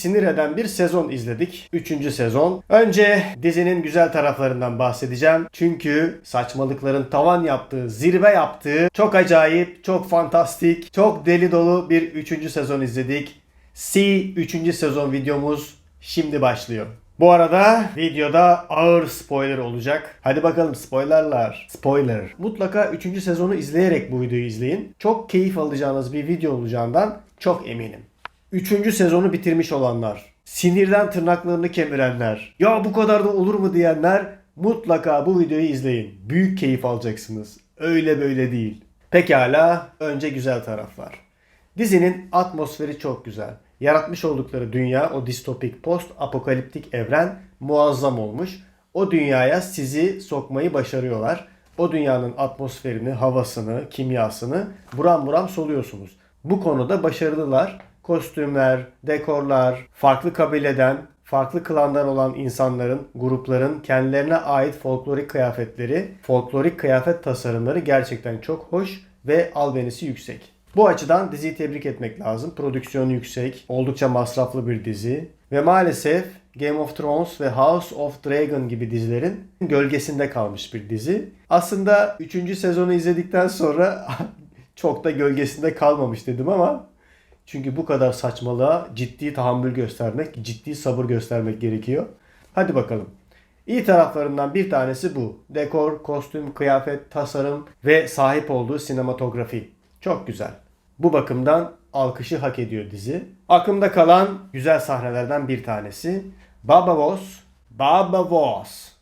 sinir eden bir sezon izledik. Üçüncü sezon. Önce dizinin güzel taraflarından bahsedeceğim. Çünkü saçmalıkların tavan yaptığı, zirve yaptığı, çok acayip, çok fantastik, çok deli dolu bir üçüncü sezon izledik. C 3. sezon videomuz şimdi başlıyor. Bu arada videoda ağır spoiler olacak. Hadi bakalım spoilerlar. Spoiler. Mutlaka 3. sezonu izleyerek bu videoyu izleyin. Çok keyif alacağınız bir video olacağından çok eminim. 3. sezonu bitirmiş olanlar, sinirden tırnaklarını kemirenler, ya bu kadar da olur mu diyenler mutlaka bu videoyu izleyin. Büyük keyif alacaksınız. Öyle böyle değil. Pekala önce güzel taraflar. Dizinin atmosferi çok güzel. Yaratmış oldukları dünya, o distopik post apokaliptik evren muazzam olmuş. O dünyaya sizi sokmayı başarıyorlar. O dünyanın atmosferini, havasını, kimyasını buram buram soluyorsunuz. Bu konuda başarılılar. Kostümler, dekorlar, farklı kabileden, farklı klandan olan insanların, grupların kendilerine ait folklorik kıyafetleri, folklorik kıyafet tasarımları gerçekten çok hoş ve albenisi yüksek. Bu açıdan diziyi tebrik etmek lazım. Prodüksiyonu yüksek, oldukça masraflı bir dizi ve maalesef Game of Thrones ve House of Dragon gibi dizilerin gölgesinde kalmış bir dizi. Aslında 3. sezonu izledikten sonra çok da gölgesinde kalmamış dedim ama çünkü bu kadar saçmalığa ciddi tahammül göstermek, ciddi sabır göstermek gerekiyor. Hadi bakalım. İyi taraflarından bir tanesi bu. Dekor, kostüm, kıyafet, tasarım ve sahip olduğu sinematografi. Çok güzel. Bu bakımdan alkışı hak ediyor dizi. Aklımda kalan güzel sahnelerden bir tanesi. Baba Voss, Baba Voss.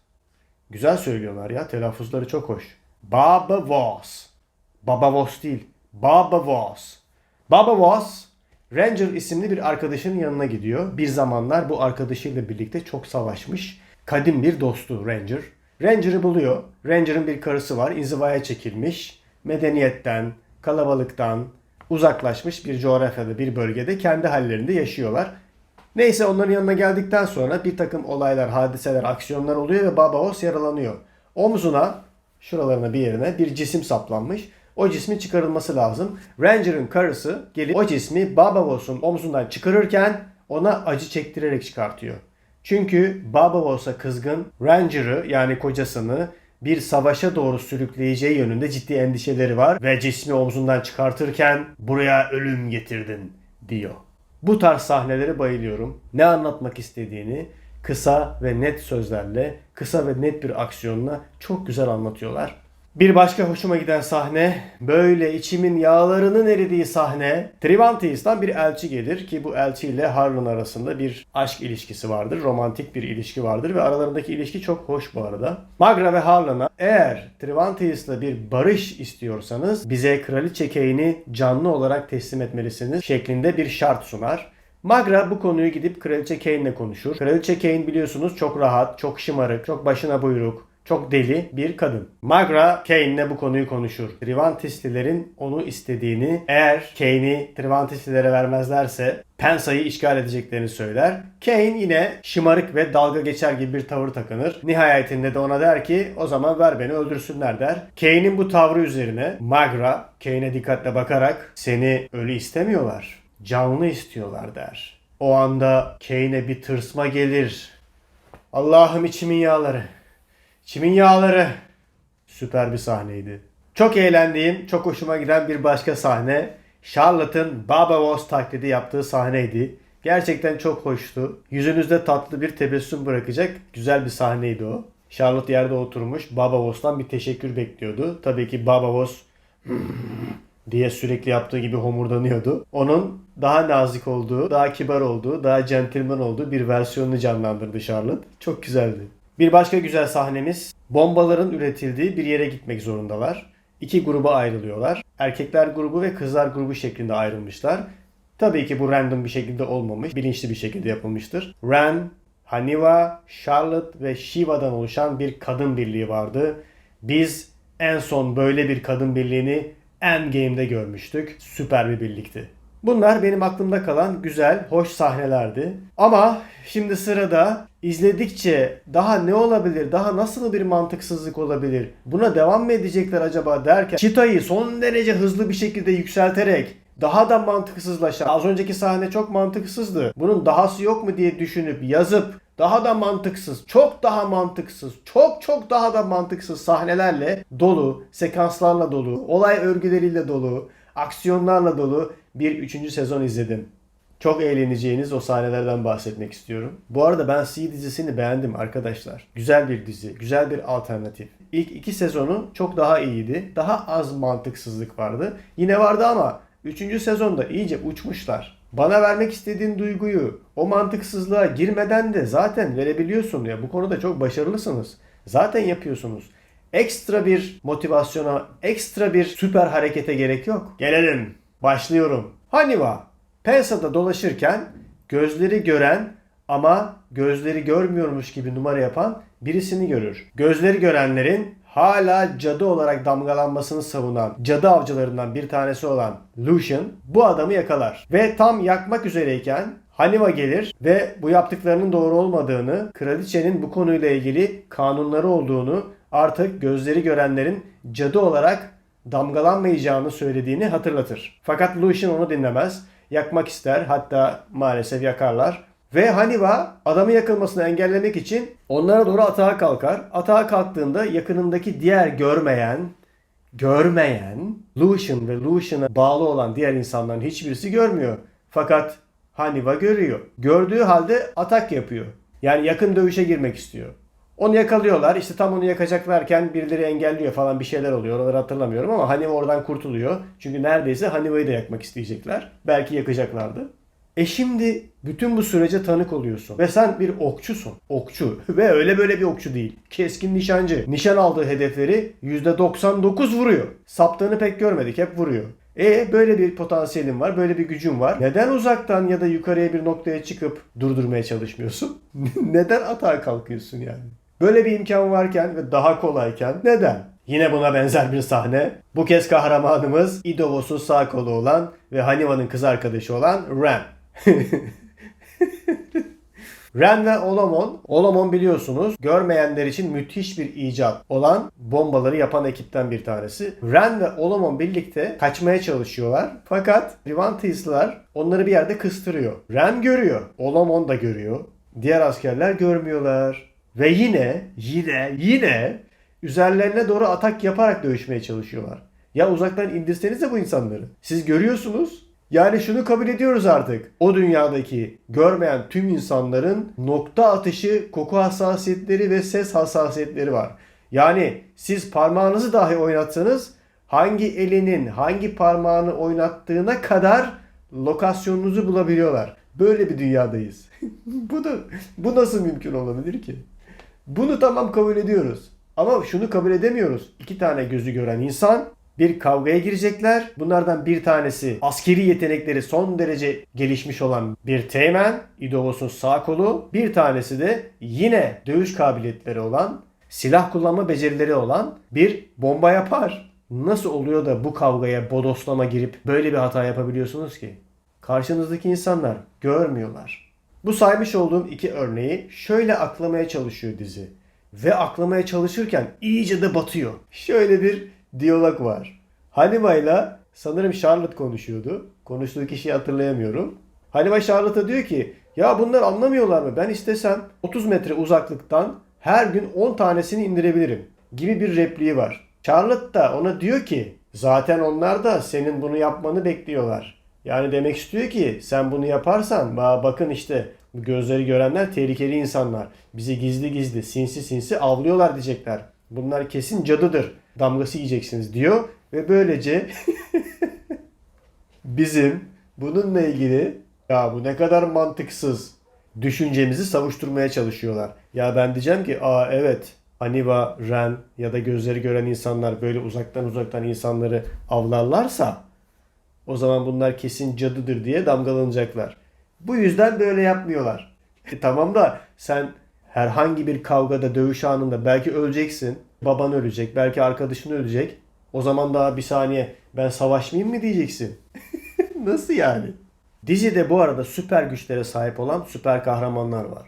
Güzel söylüyorlar ya, telaffuzları çok hoş. Baba Voss. Baba Voss değil, Baba Voss. Baba Voss, Ranger isimli bir arkadaşının yanına gidiyor. Bir zamanlar bu arkadaşıyla birlikte çok savaşmış. Kadim bir dostu Ranger. Ranger'ı buluyor. Ranger'ın bir karısı var. İnzivaya çekilmiş. Medeniyetten, kalabalıktan uzaklaşmış bir coğrafyada, bir bölgede kendi hallerinde yaşıyorlar. Neyse onların yanına geldikten sonra bir takım olaylar, hadiseler, aksiyonlar oluyor ve Baba Os yaralanıyor. Omzuna, şuralarına bir yerine bir cisim saplanmış. O cismin çıkarılması lazım. Ranger'ın karısı gelip o cismi Baba Vos'un omzundan çıkarırken ona acı çektirerek çıkartıyor. Çünkü Baba Vos'a kızgın Ranger'ı yani kocasını bir savaşa doğru sürükleyeceği yönünde ciddi endişeleri var ve cismi omzundan çıkartırken buraya ölüm getirdin diyor. Bu tarz sahneleri bayılıyorum. Ne anlatmak istediğini kısa ve net sözlerle, kısa ve net bir aksiyonla çok güzel anlatıyorlar. Bir başka hoşuma giden sahne, böyle içimin yağlarının eridiği sahne. Trivantius'tan bir elçi gelir ki bu elçi ile Harlan arasında bir aşk ilişkisi vardır. Romantik bir ilişki vardır ve aralarındaki ilişki çok hoş bu arada. Magra ve Harlan'a eğer Trivantius'la bir barış istiyorsanız bize kraliçe Kane'i canlı olarak teslim etmelisiniz şeklinde bir şart sunar. Magra bu konuyu gidip Kraliçe Kane'le konuşur. Kraliçe Kane biliyorsunuz çok rahat, çok şımarık, çok başına buyruk, çok deli bir kadın. Magra Kane'le bu konuyu konuşur. Trivantislilerin onu istediğini eğer Kane'i Trivantislilere vermezlerse Pensa'yı işgal edeceklerini söyler. Kane yine şımarık ve dalga geçer gibi bir tavır takınır. Nihayetinde de ona der ki o zaman ver beni öldürsünler der. Kane'in bu tavrı üzerine Magra Kane'e dikkatle bakarak seni ölü istemiyorlar. Canlı istiyorlar der. O anda Kane'e bir tırsma gelir. Allah'ım içimin yağları. Çimin yağları. Süper bir sahneydi. Çok eğlendiğim, çok hoşuma giden bir başka sahne. Charlotte'ın Baba Voss taklidi yaptığı sahneydi. Gerçekten çok hoştu. Yüzünüzde tatlı bir tebessüm bırakacak güzel bir sahneydi o. Charlotte yerde oturmuş Baba Voss'tan bir teşekkür bekliyordu. Tabii ki Baba Voss diye sürekli yaptığı gibi homurdanıyordu. Onun daha nazik olduğu, daha kibar olduğu, daha centilmen olduğu bir versiyonunu canlandırdı Charlotte. Çok güzeldi. Bir başka güzel sahnemiz bombaların üretildiği bir yere gitmek zorundalar. İki gruba ayrılıyorlar. Erkekler grubu ve kızlar grubu şeklinde ayrılmışlar. Tabii ki bu random bir şekilde olmamış, bilinçli bir şekilde yapılmıştır. Ren, Haniva, Charlotte ve Shiva'dan oluşan bir kadın birliği vardı. Biz en son böyle bir kadın birliğini Endgame'de görmüştük. Süper bir birlikti. Bunlar benim aklımda kalan güzel, hoş sahnelerdi. Ama şimdi sırada izledikçe daha ne olabilir, daha nasıl bir mantıksızlık olabilir, buna devam mı edecekler acaba derken çıtayı son derece hızlı bir şekilde yükselterek daha da mantıksızlaşan. Az önceki sahne çok mantıksızdı. Bunun dahası yok mu diye düşünüp yazıp daha da mantıksız, çok daha mantıksız, çok çok daha da mantıksız sahnelerle dolu, sekanslarla dolu, olay örgüleriyle dolu, aksiyonlarla dolu bir üçüncü sezon izledim. Çok eğleneceğiniz o sahnelerden bahsetmek istiyorum. Bu arada ben C dizisini beğendim arkadaşlar. Güzel bir dizi, güzel bir alternatif. İlk iki sezonu çok daha iyiydi. Daha az mantıksızlık vardı. Yine vardı ama üçüncü sezonda iyice uçmuşlar. Bana vermek istediğin duyguyu o mantıksızlığa girmeden de zaten verebiliyorsun ya. Bu konuda çok başarılısınız. Zaten yapıyorsunuz. Ekstra bir motivasyona, ekstra bir süper harekete gerek yok. Gelelim. Başlıyorum. Haniva Pensa'da dolaşırken gözleri gören ama gözleri görmüyormuş gibi numara yapan birisini görür. Gözleri görenlerin hala cadı olarak damgalanmasını savunan cadı avcılarından bir tanesi olan Lucian bu adamı yakalar. Ve tam yakmak üzereyken Haniva gelir ve bu yaptıklarının doğru olmadığını, kraliçenin bu konuyla ilgili kanunları olduğunu, artık gözleri görenlerin cadı olarak damgalanmayacağını söylediğini hatırlatır. Fakat Lucian onu dinlemez. Yakmak ister hatta maalesef yakarlar. Ve Haniva adamı yakılmasını engellemek için onlara doğru atağa kalkar. Atağa kalktığında yakınındaki diğer görmeyen, görmeyen Lucian ve Lucian'a bağlı olan diğer insanların hiçbirisi görmüyor. Fakat Haniva görüyor. Gördüğü halde atak yapıyor. Yani yakın dövüşe girmek istiyor. Onu yakalıyorlar. İşte tam onu yakacaklarken birileri engelliyor falan bir şeyler oluyor. Oraları hatırlamıyorum ama Haniva oradan kurtuluyor. Çünkü neredeyse Haniva'yı da yakmak isteyecekler. Belki yakacaklardı. E şimdi bütün bu sürece tanık oluyorsun. Ve sen bir okçusun. Okçu. Ve öyle böyle bir okçu değil. Keskin nişancı. Nişan aldığı hedefleri %99 vuruyor. Saptığını pek görmedik. Hep vuruyor. E böyle bir potansiyelin var, böyle bir gücün var. Neden uzaktan ya da yukarıya bir noktaya çıkıp durdurmaya çalışmıyorsun? neden atağa kalkıyorsun yani? Böyle bir imkan varken ve daha kolayken neden? Yine buna benzer bir sahne. Bu kez kahramanımız Idovos'un sağ kolu olan ve Haniva'nın kız arkadaşı olan Ren. Ren ve Olomon. Olomon biliyorsunuz görmeyenler için müthiş bir icat olan bombaları yapan ekipten bir tanesi. Ren ve Olomon birlikte kaçmaya çalışıyorlar. Fakat Rivantis'ler onları bir yerde kıstırıyor. Ren görüyor. Olomon da görüyor. Diğer askerler görmüyorlar. Ve yine, yine, yine üzerlerine doğru atak yaparak dövüşmeye çalışıyorlar. Ya uzaktan indirsenize bu insanları. Siz görüyorsunuz. Yani şunu kabul ediyoruz artık. O dünyadaki görmeyen tüm insanların nokta atışı koku hassasiyetleri ve ses hassasiyetleri var. Yani siz parmağınızı dahi oynatsanız hangi elinin hangi parmağını oynattığına kadar lokasyonunuzu bulabiliyorlar. Böyle bir dünyadayız. bu da bu nasıl mümkün olabilir ki? Bunu tamam kabul ediyoruz. Ama şunu kabul edemiyoruz. İki tane gözü gören insan bir kavgaya girecekler. Bunlardan bir tanesi askeri yetenekleri son derece gelişmiş olan bir teğmen, İdovos'un sağ kolu. Bir tanesi de yine dövüş kabiliyetleri olan, silah kullanma becerileri olan bir bomba yapar. Nasıl oluyor da bu kavgaya bodoslama girip böyle bir hata yapabiliyorsunuz ki? Karşınızdaki insanlar görmüyorlar. Bu saymış olduğum iki örneği şöyle aklamaya çalışıyor dizi. Ve aklamaya çalışırken iyice de batıyor. Şöyle bir diyalog var. Haniva ile sanırım Charlotte konuşuyordu. Konuştuğu kişiyi hatırlayamıyorum. Haniva Charlotte'a diyor ki ya bunlar anlamıyorlar mı? Ben istesem 30 metre uzaklıktan her gün 10 tanesini indirebilirim gibi bir repliği var. Charlotte da ona diyor ki zaten onlar da senin bunu yapmanı bekliyorlar. Yani demek istiyor ki sen bunu yaparsan bakın işte gözleri görenler tehlikeli insanlar. Bizi gizli gizli sinsi sinsi avlıyorlar diyecekler. Bunlar kesin cadıdır. Damgası yiyeceksiniz diyor. Ve böylece bizim bununla ilgili ya bu ne kadar mantıksız düşüncemizi savuşturmaya çalışıyorlar. Ya ben diyeceğim ki aa evet Aniva, Ren ya da gözleri gören insanlar böyle uzaktan uzaktan insanları avlarlarsa o zaman bunlar kesin cadıdır diye damgalanacaklar. Bu yüzden böyle yapmıyorlar. E tamam da sen herhangi bir kavgada, dövüş anında belki öleceksin. Baban ölecek, belki arkadaşın ölecek. O zaman daha bir saniye ben savaşmayayım mı diyeceksin. Nasıl yani? Dizide bu arada süper güçlere sahip olan süper kahramanlar var.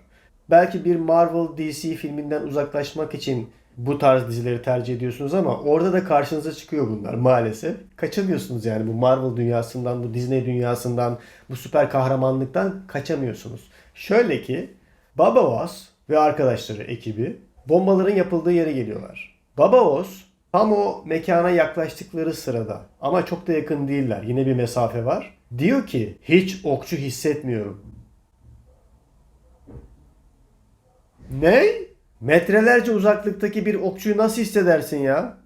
Belki bir Marvel DC filminden uzaklaşmak için bu tarz dizileri tercih ediyorsunuz ama orada da karşınıza çıkıyor bunlar maalesef. Kaçamıyorsunuz yani bu Marvel dünyasından, bu Disney dünyasından, bu süper kahramanlıktan kaçamıyorsunuz. Şöyle ki Baba Oz ve arkadaşları ekibi bombaların yapıldığı yere geliyorlar. Baba Oz tam o mekana yaklaştıkları sırada ama çok da yakın değiller. Yine bir mesafe var. Diyor ki hiç okçu hissetmiyorum. Ne? Metrelerce uzaklıktaki bir okçuyu nasıl hissedersin ya?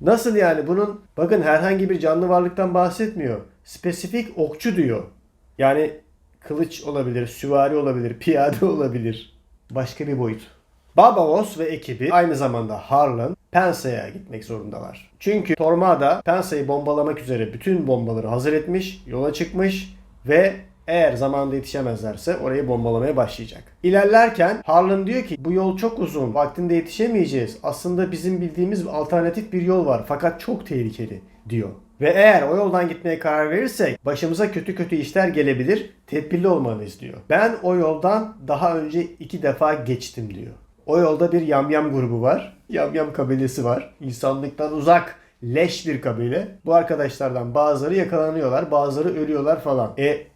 Nasıl yani bunun bakın herhangi bir canlı varlıktan bahsetmiyor. Spesifik okçu diyor. Yani kılıç olabilir, süvari olabilir, piyade olabilir. Başka bir boyut. Babavos ve ekibi aynı zamanda Harlan, Pensa'ya gitmek zorundalar. Çünkü Tormada Pensa'yı bombalamak üzere bütün bombaları hazır etmiş, yola çıkmış ve eğer zamanında yetişemezlerse orayı bombalamaya başlayacak. İlerlerken Harlan diyor ki bu yol çok uzun, vaktinde yetişemeyeceğiz. Aslında bizim bildiğimiz alternatif bir yol var fakat çok tehlikeli diyor. Ve eğer o yoldan gitmeye karar verirsek başımıza kötü kötü işler gelebilir. Tedbirli olmalıyız diyor. Ben o yoldan daha önce iki defa geçtim diyor. O yolda bir yamyam grubu var. Yamyam kabilesi var. İnsanlıktan uzak leş bir kabile. Bu arkadaşlardan bazıları yakalanıyorlar, bazıları ölüyorlar falan. E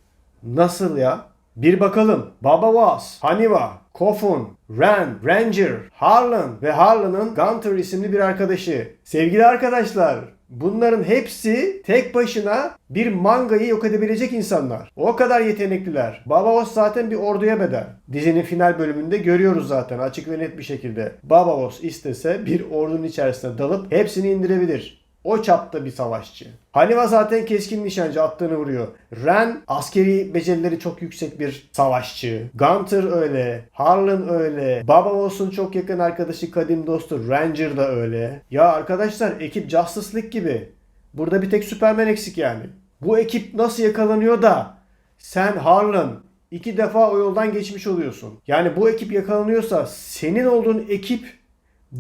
nasıl ya? Bir bakalım. Baba Was, Haniva, Kofun, Ren, Ranger, Harlan ve Harlan'ın Gunter isimli bir arkadaşı. Sevgili arkadaşlar, bunların hepsi tek başına bir mangayı yok edebilecek insanlar. O kadar yetenekliler. Baba Was zaten bir orduya bedel. Dizinin final bölümünde görüyoruz zaten açık ve net bir şekilde. Baba Was istese bir ordunun içerisine dalıp hepsini indirebilir. O çapta bir savaşçı. Haniva zaten keskin nişancı attığını vuruyor. Ren askeri becerileri çok yüksek bir savaşçı. Gunter öyle. Harlan öyle. Baba olsun çok yakın arkadaşı kadim dostu Ranger da öyle. Ya arkadaşlar ekip Justice League gibi. Burada bir tek Superman eksik yani. Bu ekip nasıl yakalanıyor da sen Harlan iki defa o yoldan geçmiş oluyorsun. Yani bu ekip yakalanıyorsa senin olduğun ekip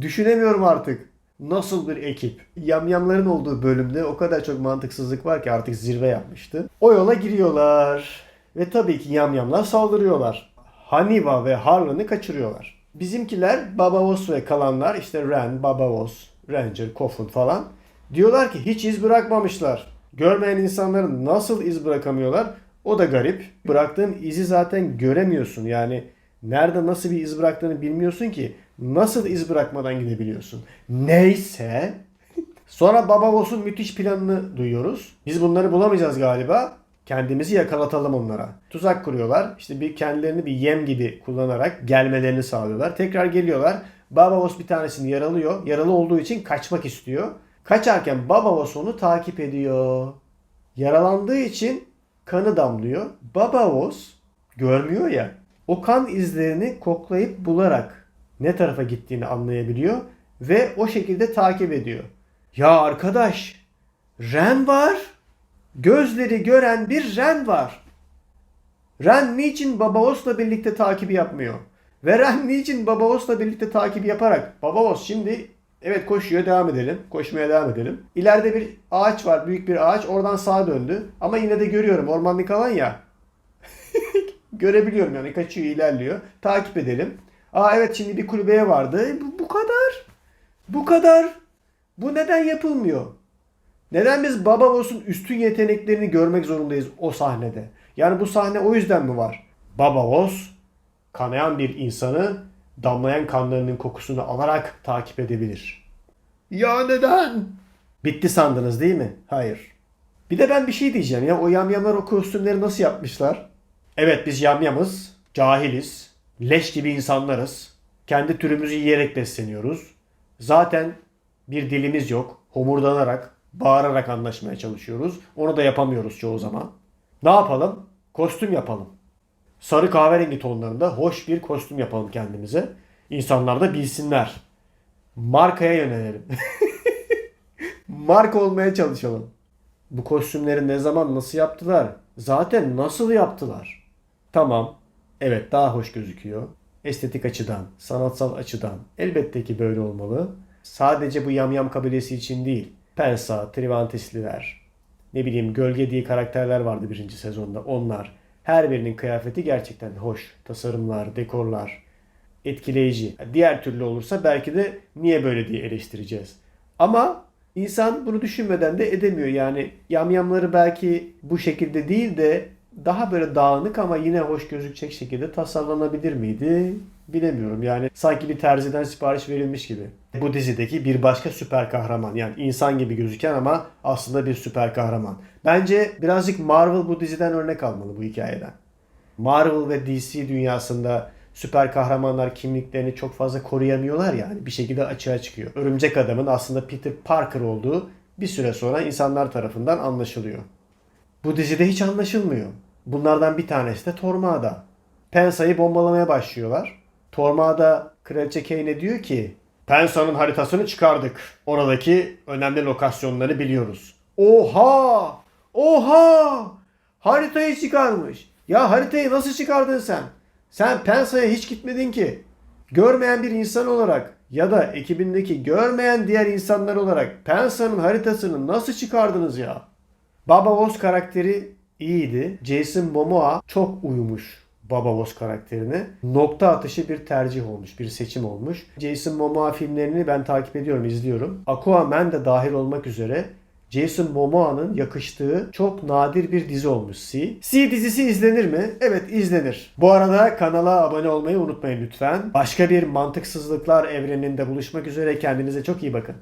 düşünemiyorum artık nasıl bir ekip? Yamyamların olduğu bölümde o kadar çok mantıksızlık var ki artık zirve yapmıştı. O yola giriyorlar. Ve tabii ki yamyamlar saldırıyorlar. Haniva ve Harlan'ı kaçırıyorlar. Bizimkiler Babavos ve kalanlar işte Ren, Babavos, Ranger, Kofun falan diyorlar ki hiç iz bırakmamışlar. Görmeyen insanların nasıl iz bırakamıyorlar? O da garip. Bıraktığın izi zaten göremiyorsun. Yani nerede nasıl bir iz bıraktığını bilmiyorsun ki nasıl iz bırakmadan gidebiliyorsun? Neyse. Sonra Baba Boss'un müthiş planını duyuyoruz. Biz bunları bulamayacağız galiba. Kendimizi yakalatalım onlara. Tuzak kuruyorlar. İşte bir kendilerini bir yem gibi kullanarak gelmelerini sağlıyorlar. Tekrar geliyorlar. Baba Boss bir tanesini yaralıyor. Yaralı olduğu için kaçmak istiyor. Kaçarken Baba Boss onu takip ediyor. Yaralandığı için kanı damlıyor. Baba Boss görmüyor ya. O kan izlerini koklayıp bularak ne tarafa gittiğini anlayabiliyor ve o şekilde takip ediyor. Ya arkadaş, Ren var. Gözleri gören bir Ren var. Ren niçin Babaos'la birlikte takibi yapmıyor? Ve Ren niçin Babaos'la birlikte takibi yaparak Babaos şimdi evet koşuyor devam edelim. Koşmaya devam edelim. İleride bir ağaç var büyük bir ağaç oradan sağa döndü. Ama yine de görüyorum ormanlık alan ya. Görebiliyorum yani kaçıyor ilerliyor. Takip edelim. Aa evet şimdi bir kulübeye vardı. Bu, bu kadar. Bu kadar. Bu neden yapılmıyor? Neden biz Baba Boss'un üstün yeteneklerini görmek zorundayız o sahnede? Yani bu sahne o yüzden mi var? Baba Boss kanayan bir insanı damlayan kanlarının kokusunu alarak takip edebilir. Ya neden? Bitti sandınız değil mi? Hayır. Bir de ben bir şey diyeceğim ya o yamyamlar o kostümleri nasıl yapmışlar? Evet biz yamyamız, cahiliz, leş gibi insanlarız. Kendi türümüzü yiyerek besleniyoruz. Zaten bir dilimiz yok. Homurdanarak, bağırarak anlaşmaya çalışıyoruz. Onu da yapamıyoruz çoğu zaman. Ne yapalım? Kostüm yapalım. Sarı kahverengi tonlarında hoş bir kostüm yapalım kendimize. İnsanlar da bilsinler. Markaya yönelelim. Marka olmaya çalışalım. Bu kostümleri ne zaman nasıl yaptılar? Zaten nasıl yaptılar? Tamam. Evet daha hoş gözüküyor. Estetik açıdan, sanatsal açıdan elbette ki böyle olmalı. Sadece bu yamyam kabilesi için değil. Pensa, Trivantisliler, ne bileyim Gölge diye karakterler vardı birinci sezonda. Onlar. Her birinin kıyafeti gerçekten hoş. Tasarımlar, dekorlar. etkileyici. Diğer türlü olursa belki de niye böyle diye eleştireceğiz. Ama insan bunu düşünmeden de edemiyor. Yani yamyamları belki bu şekilde değil de daha böyle dağınık ama yine hoş gözükecek şekilde tasarlanabilir miydi? Bilemiyorum. Yani sanki bir terziden sipariş verilmiş gibi. Bu dizideki bir başka süper kahraman. Yani insan gibi gözüken ama aslında bir süper kahraman. Bence birazcık Marvel bu diziden örnek almalı bu hikayeden. Marvel ve DC dünyasında süper kahramanlar kimliklerini çok fazla koruyamıyorlar yani bir şekilde açığa çıkıyor. Örümcek Adam'ın aslında Peter Parker olduğu bir süre sonra insanlar tarafından anlaşılıyor. Bu dizide hiç anlaşılmıyor. Bunlardan bir tanesi de Tormada. Pensa'yı bombalamaya başlıyorlar. Tormada Kraliçe Kane'e diyor ki Pensa'nın haritasını çıkardık. Oradaki önemli lokasyonları biliyoruz. Oha! Oha! Haritayı çıkarmış. Ya haritayı nasıl çıkardın sen? Sen Pensa'ya hiç gitmedin ki. Görmeyen bir insan olarak ya da ekibindeki görmeyen diğer insanlar olarak Pensa'nın haritasını nasıl çıkardınız ya? Baba Voss karakteri iyiydi. Jason Momoa çok uyumuş Baba Voss karakterine. Nokta atışı bir tercih olmuş, bir seçim olmuş. Jason Momoa filmlerini ben takip ediyorum, izliyorum. Aquaman de dahil olmak üzere Jason Momoa'nın yakıştığı çok nadir bir dizi olmuş C. C dizisi izlenir mi? Evet izlenir. Bu arada kanala abone olmayı unutmayın lütfen. Başka bir mantıksızlıklar evreninde buluşmak üzere kendinize çok iyi bakın.